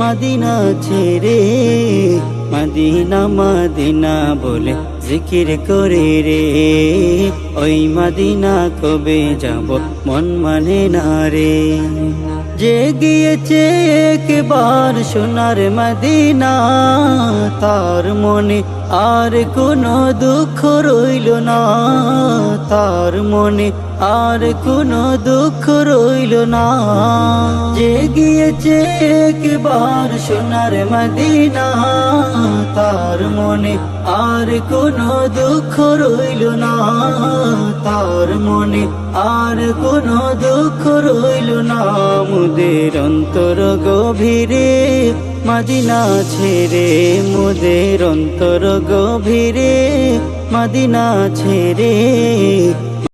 Medina ছেড়ে Medina Medina বলে জিকির করে রে। ওই মদিনা কবে যাব? মন মানে না রে। যে গিয়েছে একবার সোনার মদিনা, তার মনে আর কোনো দুঃখ রইল না। তার মনে আর কোনো দুঃখ রইল না। যে গিয়েছে একবার সোনার মদিনা, তার মনে আর কোনো দুঃখ রইল না। তার মনে আর কোনো দুঃখ রইল না। মুদের অন্তর গভীরে, মদিনা ছেড়ে। মুদের অন্তর গভীরে, মদিনা ছেড়ে।